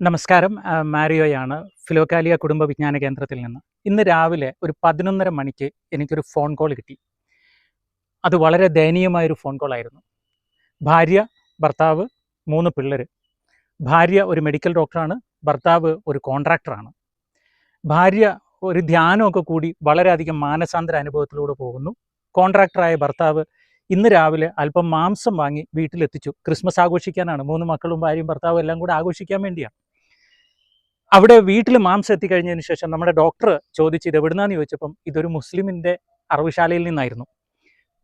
നമസ്കാരം. മാരിയോയാണ്. ഫിലോക്കാലിയ കുടുംബ വിജ്ഞാന കേന്ദ്രത്തിൽ നിന്ന്. ഇന്ന് രാവിലെ ഒരു പതിനൊന്നര മണിക്ക് എനിക്കൊരു ഫോൺ കോൾ കിട്ടി. അത് വളരെ ദയനീയമായൊരു ഫോൺ കോൾ ആയിരുന്നു. ഭാര്യ ഭർത്താവ് മൂന്ന് പിള്ളേർ ഭാര്യ ഒരു മെഡിക്കൽ ഡോക്ടറാണ് ഭർത്താവ് ഒരു കോൺട്രാക്ടറാണ്. ഭാര്യ ഒരു ധ്യാനമൊക്കെ കൂടി വളരെയധികം മാനസാന്തര അനുഭവത്തിലൂടെ പോകുന്നു. കോൺട്രാക്ടറായ ഭർത്താവ് ഇന്ന് രാവിലെ അല്പം മാംസം വാങ്ങി വീട്ടിലെത്തിച്ചു. ക്രിസ്മസ് ആഘോഷിക്കാനാണ്. മൂന്ന് മക്കളും ഭാര്യയും ഭർത്താവും എല്ലാം കൂടെ ആഘോഷിക്കാൻ വേണ്ടിയാണ്. അവിടെ വീട്ടിൽ മാംസം എത്തിക്കഴിഞ്ഞതിന് ശേഷം നമ്മുടെ ഡോക്ടർ ചോദിച്ചു ഇത് എവിടുന്നാന്ന് ചോദിച്ചപ്പം ഇതൊരു മുസ്ലിമിന്റെ അറവുശാലയിൽ നിന്നായിരുന്നു.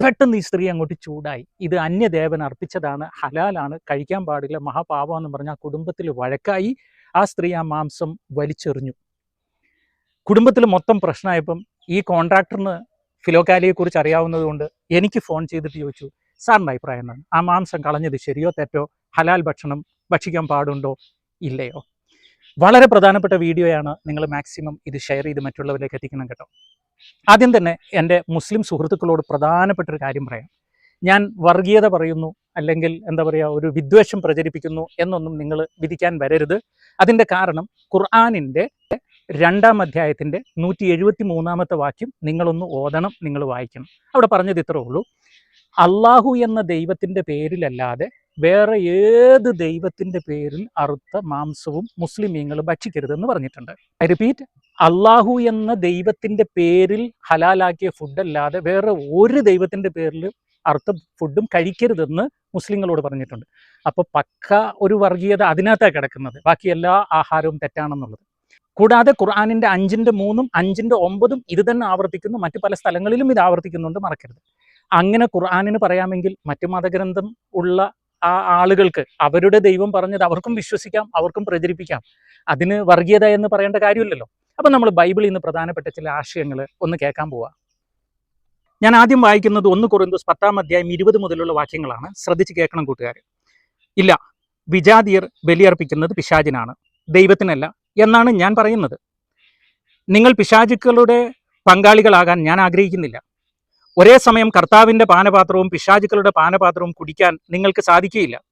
പെട്ടെന്ന് ഈ സ്ത്രീ അങ്ങോട്ട് ചൂടായി. ഇത് അന്യദേവൻ അർപ്പിച്ചതാണ്. ഹലാലാണ് കഴിക്കാൻ പാടില്ല മഹാപാപം എന്ന് പറഞ്ഞ ആ കുടുംബത്തിൽ വഴക്കായി ആ സ്ത്രീ ആ മാംസം വലിച്ചെറിഞ്ഞു. കുടുംബത്തിൽ മൊത്തം പ്രശ്നമായപ്പം ഈ കോൺട്രാക്ടറിന് ഫിലോക്കാലിയെ കുറിച്ച് അറിയാവുന്നത് കൊണ്ട് എനിക്ക് ഫോൺ ചെയ്തിട്ട് ചോദിച്ചു സാറിന്റെ അഭിപ്രായം എന്താണ്? ആ മാംസം കളഞ്ഞത് ശരിയോ തെറ്റോ? ഹലാൽ ഭക്ഷണം ഭക്ഷിക്കാൻ പാടുണ്ടോ? ഇല്ലയോ? വളരെ പ്രധാനപ്പെട്ട വീഡിയോയാണ് നിങ്ങൾ മാക്സിമം ഇത് ഷെയർ ചെയ്ത് മറ്റുള്ളവരിലേക്ക് എത്തിക്കണം കേട്ടോ. ആദ്യം തന്നെ എന്റെ മുസ്ലിം സുഹൃത്തുക്കളോട് പ്രധാനപ്പെട്ട ഒരു കാര്യം പറയാം. ഞാൻ വർഗീയത പറയുന്നു അല്ലെങ്കിൽ എന്താ പറയുക ഒരു വിദ്വേഷം പ്രചരിപ്പിക്കുന്നു എന്നൊന്നും നിങ്ങൾ വിധിക്കാൻ വരരുത്. അതിന്റെ കാരണം ഖുർആാനിന്റെ രണ്ടാം അധ്യായത്തിന്റെ നൂറ്റി എഴുപത്തി മൂന്നാമത്തെ വാക്യം നിങ്ങളൊന്ന് ഓതണം നിങ്ങൾ വായിക്കണം. അവിടെ പറഞ്ഞത് ഇത്രേ ഉള്ളൂ. അള്ളാഹു എന്ന ദൈവത്തിന്റെ പേരിലല്ലാതെ വേറെ ഏത് ദൈവത്തിന്റെ പേരിൽ അറുത്ത മാംസവും മുസ്ലിമീങ്ങൾ ഭക്ഷിക്കരുതെന്ന് പറഞ്ഞിട്ടുണ്ട്. ഐ റിപ്പീറ്റ് അള്ളാഹു എന്ന ദൈവത്തിന്റെ പേരിൽ ഹലാലാക്കിയ ഫുഡല്ലാതെ വേറെ ഒരു ദൈവത്തിന്റെ പേരിൽ അറുത്ത ഫുഡും കഴിക്കരുതെന്ന് മുസ്ലിങ്ങളോട് പറഞ്ഞിട്ടുണ്ട്. അപ്പോൾ പക്ക ഒരു വർഗീയത അതിനകത്താണ് കിടക്കുന്നത്. ബാക്കി എല്ലാ ആഹാരവും തെറ്റാണെന്നുള്ളത്. കൂടാതെ ഖുർആാനിന്റെ അഞ്ചിന്റെ മൂന്നും അഞ്ചിന്റെ ഒമ്പതും ഇത് തന്നെ ആവർത്തിക്കുന്നു. മറ്റു പല സ്ഥലങ്ങളിലും ഇത് ആവർത്തിക്കുന്നുണ്ട് മറക്കരുത്. അങ്ങനെ ഖുർആാനിന് പറയാമെങ്കിൽ മറ്റു മതഗ്രന്ഥം ഉള്ള ആ ആളുകൾക്ക് അവരുടെ ദൈവം പറഞ്ഞത് അവർക്കും വിശ്വസിക്കാം അവർക്കും പ്രചരിപ്പിക്കാം. അതിന് വർഗീയത എന്ന് പറയേണ്ട കാര്യമില്ലല്ലോ. അപ്പം നമ്മൾ ബൈബിളിൽ നിന്ന് പ്രധാനപ്പെട്ട ചില ആശയങ്ങൾ ഒന്ന് കേൾക്കാൻ പോവാ. ഞാൻ ആദ്യം വായിക്കുന്നത് ഒന്ന് കുറിന്തോസ് പത്താം അധ്യായം ഇരുപത് മുതലുള്ള വാക്യങ്ങളാണ്. ശ്രദ്ധിച്ച് കേൾക്കണം കൂട്ടുകാർ ഇല്ല വിജാതിയർ ബലിയർപ്പിക്കുന്നത് പിശാചിനാണ് ദൈവത്തിനല്ല എന്നാണ് ഞാൻ പറയുന്നത്. നിങ്ങൾ പിശാചുക്കളുടെ പങ്കാളികളാകാൻ ഞാൻ ആഗ്രഹിക്കുന്നില്ല. ഒരേ സമയം കർത്താവിന്റെ പാനപാത്രവും പിശാചുക്കളുടെ പാനപാത്രവും കുടിക്കാൻ നിങ്ങൾക്ക് സാധിക്കുകയില്ല.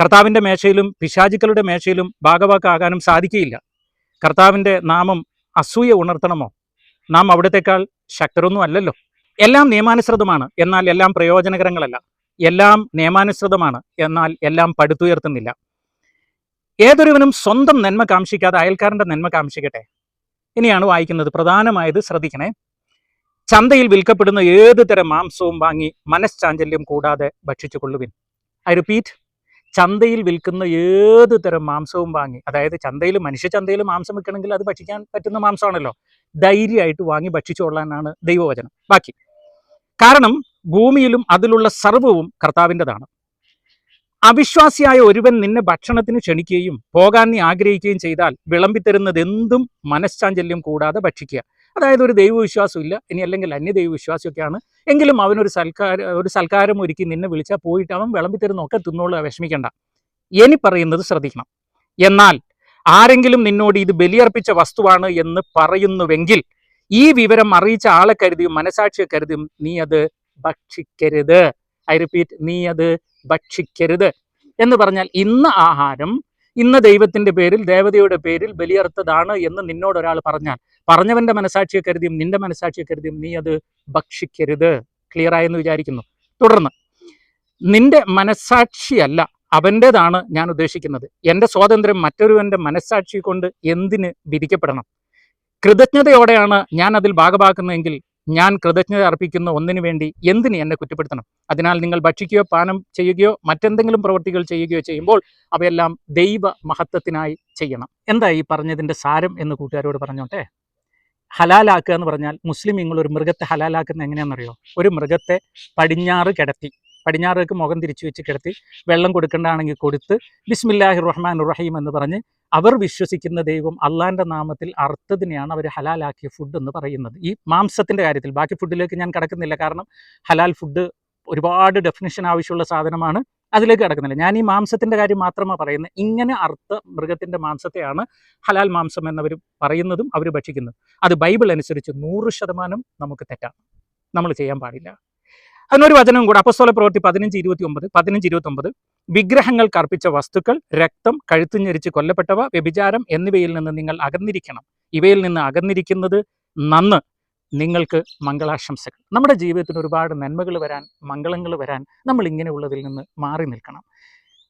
കർത്താവിന്റെ മേശയിലും പിശാചുക്കളുടെ മേശയിലും ഭാഗവാക്കാകാനും സാധിക്കുകയില്ല. കർത്താവിന്റെ നാമം അസൂയ ഉണർത്തണമോ? നാം അവിടത്തേക്കാൾ ശക്തരൊന്നും അല്ലല്ലോ. എല്ലാം നിയമാനുസൃതമാണ് എന്നാൽ എല്ലാം പ്രയോജനകരങ്ങളല്ല. എല്ലാം നിയമാനുസൃതമാണ് എന്നാൽ എല്ലാം പടുത്തുയർത്തുന്നില്ല. ഏതൊരുവനും സ്വന്തം നന്മ കാംക്ഷിക്കാതെ അയൽക്കാരന്റെ നന്മ കാംക്ഷിക്കട്ടെ? ഇനിയാണ് വായിക്കുന്നത് പ്രധാനമായത് ശ്രദ്ധിക്കണേ. ചന്തയിൽ വിൽക്കപ്പെടുന്ന ഏത് തരം മാംസവും വാങ്ങി മനഃശാഞ്ചല്യം കൂടാതെ ഭക്ഷിച്ചു കൊള്ളുവിൻ ഐ റിപ്പീറ്റ് ചന്തയിൽ വിൽക്കുന്ന ഏത് തരം മാംസവും വാങ്ങി അതായത് ചന്തയിൽ മനുഷ്യ ചന്തയിൽ മാംസം വിൽക്കണമെങ്കിൽ അത് ഭക്ഷിക്കാൻ പറ്റുന്ന മാംസമാണല്ലോ ധൈര്യമായിട്ട് വാങ്ങി ഭക്ഷിച്ചു കൊള്ളാനാണ് ദൈവവചനം. ബാക്കി. കാരണം ഭൂമിയിലും അതിലുള്ള സർവവും കർത്താവിന്റെതാണ്. അവിശ്വാസിയായ ഒരുവൻ നിന്നെ ഭക്ഷണത്തിന് ക്ഷണിക്കുകയും പോകാൻ നീ ആഗ്രഹിക്കുകയും ചെയ്താൽ വിളമ്പിത്തരുന്നത് എന്തും മനഃശാഞ്ചല്യം കൂടാതെ ഭക്ഷിക്കുക. അതായത് ഒരു ദൈവവിശ്വാസം ഇല്ല ഇനി അല്ലെങ്കിൽ അന്യ ദൈവവിശ്വാസമൊക്കെയാണ് എങ്കിലും അവനൊരു സൽക്കാര ഒരു സൽക്കാരം ഒരുക്കി നിന്നെ വിളിച്ചാൽ പോയിട്ട് അവൻ വിളമ്പിത്തരുന്നൊക്കെ തിന്നോളുക വിഷമിക്കണ്ട. ഇനി പറയുന്നത് ശ്രദ്ധിക്കണം. എന്നാൽ ആരെങ്കിലും നിന്നോട് ഇത് ബലിയർപ്പിച്ച വസ്തുവാണ് എന്ന് പറയുന്നുവെങ്കിൽ ഈ വിവരം അറിയിച്ച ആളെ കരുതിയും മനസാക്ഷിയെ കരുതിയും നീ അത് ഭക്ഷിക്കരുത്. ഐ റിപ്പീറ്റ് നീ അത് ഭക്ഷിക്കരുത് എന്ന് പറഞ്ഞാൽ ഇന്ന് ആഹാരം ഇന്ന് ദൈവത്തിന്റെ പേരിൽ ദേവതയുടെ പേരിൽ ബലിയർത്തതാണ് എന്ന് നിന്നോടൊരാൾ പറഞ്ഞാൽ പറഞ്ഞവന്റെ മനസാക്ഷിയെ കരുതിയും നിന്റെ മനസാക്ഷിയെ കരുതിയും നീ അത് ഭക്ഷിക്കരുത്. ക്ലിയർ ആയെന്ന് വിചാരിക്കുന്നു. തുടർന്ന് നിന്റെ മനസാക്ഷിയല്ല അവന്റെതാണ് ഞാൻ ഉദ്ദേശിക്കുന്നത്. എന്റെ സ്വാതന്ത്ര്യം മറ്റൊരുവന്റെ മനസാക്ഷി കൊണ്ട് എന്തിന് വിധിക്കപ്പെടണം? കൃതജ്ഞതയോടെയാണ് ഞാൻ അതിൽ ഭാഗമാക്കുന്നതെങ്കിൽ ഞാൻ കൃതജ്ഞത അർപ്പിക്കുന്ന ഒന്നിനു വേണ്ടി എന്തിന് എന്നെ കുറ്റപ്പെടുത്തണം? അതിനാൽ നിങ്ങൾ ഭക്ഷിക്കുകയോ പാനം ചെയ്യുകയോ മറ്റെന്തെങ്കിലും പ്രവൃത്തികൾ ചെയ്യുകയോ ചെയ്യുമ്പോൾ അവയെല്ലാം ദൈവ മഹത്വത്തിനായി ചെയ്യണം. എന്താ ഈ പറഞ്ഞതിന്റെ സാരം എന്ന് കൂട്ടുകാരോട് പറഞ്ഞോട്ടെ? ഹലാലാക്കുക എന്ന് പറഞ്ഞാൽ മുസ്ലിം നിങ്ങൾ ഒരു മൃഗത്തെ ഹലാലാക്കുന്ന എങ്ങനെയാണെന്നറിയോ? ഒരു മൃഗത്തെ പടിഞ്ഞാറ് കിടത്തി പടിഞ്ഞാറേക്ക് മുഖം തിരിച്ചു വെച്ച് കിടത്തി വെള്ളം കൊടുക്കേണ്ടതാണെങ്കിൽ കൊടുത്ത് ബിസ്മില്ലാഹി റഹ്മാൻ റഹീം എന്ന് പറഞ്ഞ് അവർ വിശ്വസിക്കുന്ന ദൈവം അള്ളാഹിന്റെ നാമത്തിൽ അർത്ഥത്തിനെയാണ് അവർ ഹലാലാക്കിയ ഫുഡ് എന്ന് പറയുന്നത്. ഈ മാംസത്തിന്റെ കാര്യത്തിൽ ബാക്കി ഫുഡിലേക്ക് ഞാൻ കിടക്കുന്നില്ല. കാരണം ഹലാൽ ഫുഡ് ഒരുപാട് ഡെഫിനിഷൻ ആവശ്യമുള്ള സാധനമാണ്. അതിലേക്ക് കിടക്കുന്നില്ല. ഞാൻ ഈ മാംസത്തിന്റെ കാര്യം മാത്രമാണ് പറയുന്നത്. ഇങ്ങനെ അർത്ഥ മൃഗത്തിന്റെ മാംസത്തെയാണ് ഹലാൽ മാംസം എന്നവർ പറയുന്നതും അവർ ഭക്ഷിക്കുന്നതും. അത് ബൈബിൾ അനുസരിച്ച് നൂറ് ശതമാനം നമുക്ക് തെറ്റാണ് നമ്മൾ ചെയ്യാൻ പാടില്ല. അതിനൊരു വചനവും കൂടെ അപ്പസ്തോല പ്രവൃത്തി പതിനഞ്ച് ഇരുപത്തി ഒമ്പത് പതിനഞ്ച് ഇരുപത്തി ഒമ്പത് കർപ്പിച്ച വസ്തുക്കൾ രക്തം കഴുത്തുഞ്ഞരിച്ച് കൊല്ലപ്പെട്ടവ വ്യഭിചാരം എന്നിവയിൽ നിന്ന് നിങ്ങൾ അകന്നിരിക്കണം. ഇവയിൽ നിന്ന് അകന്നിരിക്കുന്നത് നന്ന്. നിങ്ങൾക്ക് മംഗളാശംസകൾ. നമ്മുടെ ജീവിതത്തിന് ഒരുപാട് നന്മകൾ വരാൻ മംഗളങ്ങൾ വരാൻ നമ്മൾ ഇങ്ങനെയുള്ളതിൽ നിന്ന് മാറി നിൽക്കണം.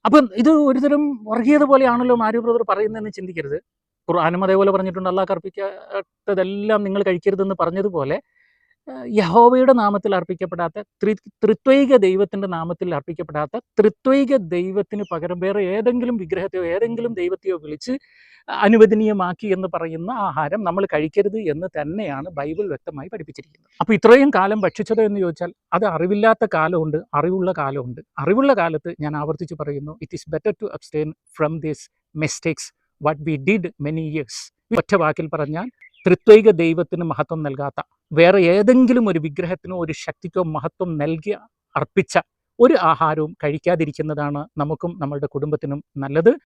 അപ്പം ഇത് ഒരുതരം വർഗീയത പോലെയാണല്ലോ മാര്യു ബ്രദർ പറയുന്നതെന്ന് ചിന്തിക്കരുത്. ഖുർആാനും അതേപോലെ പറഞ്ഞിട്ടുണ്ട് അള്ളാഹ് കർപ്പിക്കാത്തതെല്ലാം നിങ്ങൾ കഴിക്കരുതെന്ന് പറഞ്ഞതുപോലെ യഹോവയുടെ നാമത്തിൽ അർപ്പിക്കപ്പെടാത്ത ത്രി ത്രിത്വൈക ദൈവത്തിന്റെ നാമത്തിൽ അർപ്പിക്കപ്പെടാത്ത ത്രിത്വൈക ദൈവത്തിന് പകരം വേറെ ഏതെങ്കിലും വിഗ്രഹത്തെയോ ഏതെങ്കിലും ദൈവത്തെയോ വിളിച്ച് അനുവദനീയമാക്കി എന്ന് പറയുന്ന ആഹാരം നമ്മൾ കഴിക്കരുത് എന്ന് തന്നെയാണ് ബൈബിൾ വ്യക്തമായി പഠിപ്പിച്ചിരിക്കുന്നത്. അപ്പോൾ ഇത്രയും കാലം ഭക്ഷിച്ചതോ എന്ന് ചോദിച്ചാൽ അത് അറിവില്ലാത്ത കാലമുണ്ട് അറിവുള്ള കാലമുണ്ട്. അറിവുള്ള കാലത്ത് ഞാൻ ആവർത്തിച്ച് പറയുന്നു it is better to abstain from this mistakes what we did many years ഒറ്റ വാക്കിൽ പറഞ്ഞാൽ ത്രിത്വൈക ദൈവത്തിന് മഹത്വം നൽകാത്ത വേറെ ഏതെങ്കിലും ഒരു വിഗ്രഹത്തിനോ ഒരു ശക്തിക്കോ മഹത്വം നൽകിയ അർപ്പിച്ച ഒരു ആഹാരവും കഴിക്കാതിരിക്കുന്നതാണ് നമുക്കും നമ്മളുടെ കുടുംബത്തിനും നല്ലത്.